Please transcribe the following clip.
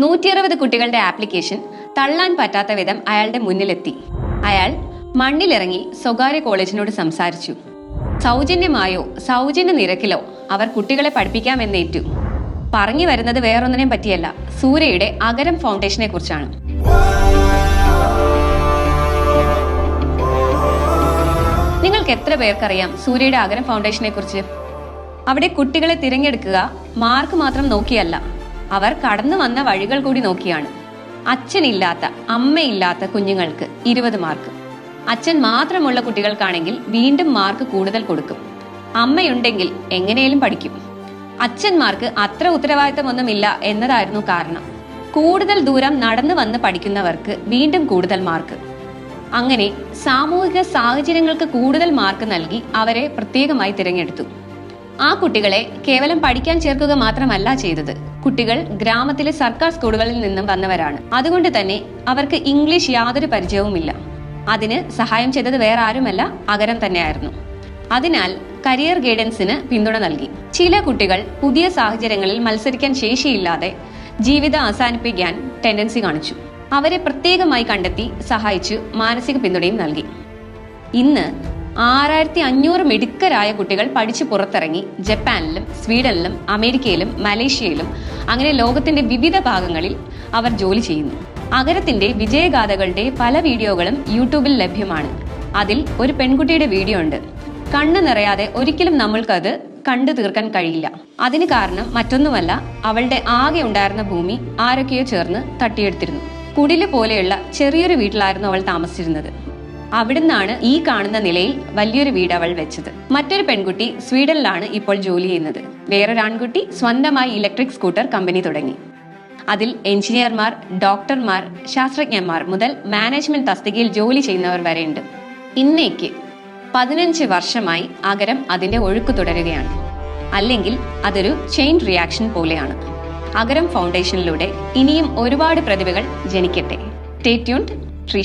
നൂറ്റി അറുപത് കുട്ടികളുടെ ആപ്ലിക്കേഷൻ തള്ളാൻ പറ്റാത്ത വിധം അയാളുടെ മുന്നിലെത്തി. അയാൾ മണ്ണിലിറങ്ങി സ്വകാര്യ കോളേജിനോട് സംസാരിച്ചു. സൗജന്യമായോ സൗജന്യ നിരക്കിലോ അവർ കുട്ടികളെ പഠിപ്പിക്കാമെന്നേറ്റു. പറഞ്ഞു വരുന്നത് വേറൊന്നിനെയും പറ്റിയല്ല സൂര്യയുടെ അഗരം ഫൗണ്ടേഷനെ കുറിച്ചാണ്. നിങ്ങൾക്ക് എത്ര പേർക്കറിയാം സൂര്യയുടെ അഗരം ഫൗണ്ടേഷനെ കുറിച്ച്? അവിടെ കുട്ടികളെ തിരഞ്ഞെടുക്കുക മാർക്ക് മാത്രം നോക്കിയല്ല. അവർ കടന്നു വന്ന വഴികൾ കൂടി നോക്കിയാണ്. അച്ഛനില്ലാത്ത അമ്മയില്ലാത്ത കുഞ്ഞുങ്ങൾക്ക് ഇരുപത് മാർക്ക് അച്ഛൻ മാത്രമുള്ള കുട്ടികൾക്കാണെങ്കിൽ വീണ്ടും മാർക്ക് കൂടുതൽ കൊടുക്കും. അമ്മയുണ്ടെങ്കിൽ എങ്ങനെയും പഠിക്കും. അച്ഛന്മാർക്ക് അത്ര ഉത്തരവാദിത്തമൊന്നുമില്ല എന്നതായിരുന്നു കാരണം. കൂടുതൽ ദൂരം നടന്നു വന്ന് പഠിക്കുന്നവർക്ക് വീണ്ടും കൂടുതൽ മാർക്ക് അങ്ങനെ സാമൂഹിക സാഹചര്യങ്ങൾക്ക് കൂടുതൽ മാർക്ക് നൽകി അവരെ പ്രത്യേകമായി തിരഞ്ഞെടുത്തു. ആ കുട്ടികളെ കേവലം പഠിക്കാൻ ചേർക്കുക മാത്രമല്ല ചെയ്തത്. കുട്ടികൾ ഗ്രാമത്തിലെ സർക്കാർ സ്കൂളുകളിൽ നിന്നും വന്നവരാണ്. അതുകൊണ്ട് തന്നെ അവർക്ക് ഇംഗ്ലീഷ് യാതൊരു പരിചയവുമില്ല. അതിന് സഹായം ചെയ്തത് വേറെ ആരുമല്ല അകരം തന്നെയായിരുന്നു. അതിനാൽ കരിയർ ഗൈഡൻസിന് പിന്തുണ നൽകി. ചില കുട്ടികൾ പുതിയ സാഹചര്യങ്ങളിൽ മത്സരിക്കാൻ ശേഷിയില്ലാതെ ജീവിതം അവസാനിപ്പിക്കാൻ ടെൻഡൻസി കാണിച്ചു. അവരെ പ്രത്യേകമായി കണ്ടെത്തി സഹായിച്ചു മാനസിക പിന്തുണയും നൽകി. ഇന്ന് ആറായിരത്തി അഞ്ഞൂറ് മിടുക്കരായ കുട്ടികൾ പഠിച്ചു പുറത്തിറങ്ങി ജപ്പാനിലും സ്വീഡനിലും അമേരിക്കയിലും മലേഷ്യയിലും. അങ്ങനെ ലോകത്തിന്റെ വിവിധ ഭാഗങ്ങളിൽ അവർ ജോലി ചെയ്യുന്നു. അഗരത്തിന്റെ വിജയഗാഥകളുടെ പല വീഡിയോകളും യൂട്യൂബിൽ ലഭ്യമാണ്. അതിൽ ഒരു പെൺകുട്ടിയുടെ വീഡിയോ ഉണ്ട്. കണ്ണു നിറയാതെ ഒരിക്കലും നമ്മൾക്കത് കണ്ടു തീർക്കാൻ കഴിയില്ല. അതിന് കാരണം മറ്റൊന്നുമല്ല അവളുടെ ആകെ ഉണ്ടായിരുന്ന ഭൂമി ആരൊക്കെയോ ചേർന്ന് തട്ടിയെടുത്തിരുന്നു. കുടിൽ പോലെയുള്ള ചെറിയൊരു വീട്ടിലായിരുന്നു അവൾ താമസിച്ചിരുന്നത്. അവിടുന്നാണ് ഈ കാണുന്ന നിലയിൽ വലിയൊരു വീട് അവൾ വെച്ചത്. മറ്റൊരു പെൺകുട്ടി സ്വീഡനിലാണ് ഇപ്പോൾ ജോലി ചെയ്യുന്നത്. വേറൊരു ആൺകുട്ടി സ്വന്തമായി ഇലക്ട്രിക് സ്കൂട്ടർ കമ്പനി തുടങ്ങി. അതിൽ എഞ്ചിനീയർമാർ ഡോക്ടർമാർ ശാസ്ത്രജ്ഞന്മാർ മുതൽ മാനേജ്മെന്റ് തസ്തികയിൽ ജോലി ചെയ്യുന്നവർ വരെയുണ്ട്. ഇന്നേക്ക് പതിനഞ്ച് വർഷമായി അകരം അതിന്റെ ഒഴുക്ക് തുടരുകയാണ്. അല്ലെങ്കിൽ അതൊരു ചെയിൻ റിയാക്ഷൻ പോലെയാണ്. അകരം ഫൗണ്ടേഷനിലൂടെ ഇനിയും ഒരുപാട് പ്രതിഭകൾ ജനിക്കട്ടെ. Stay tuned tree?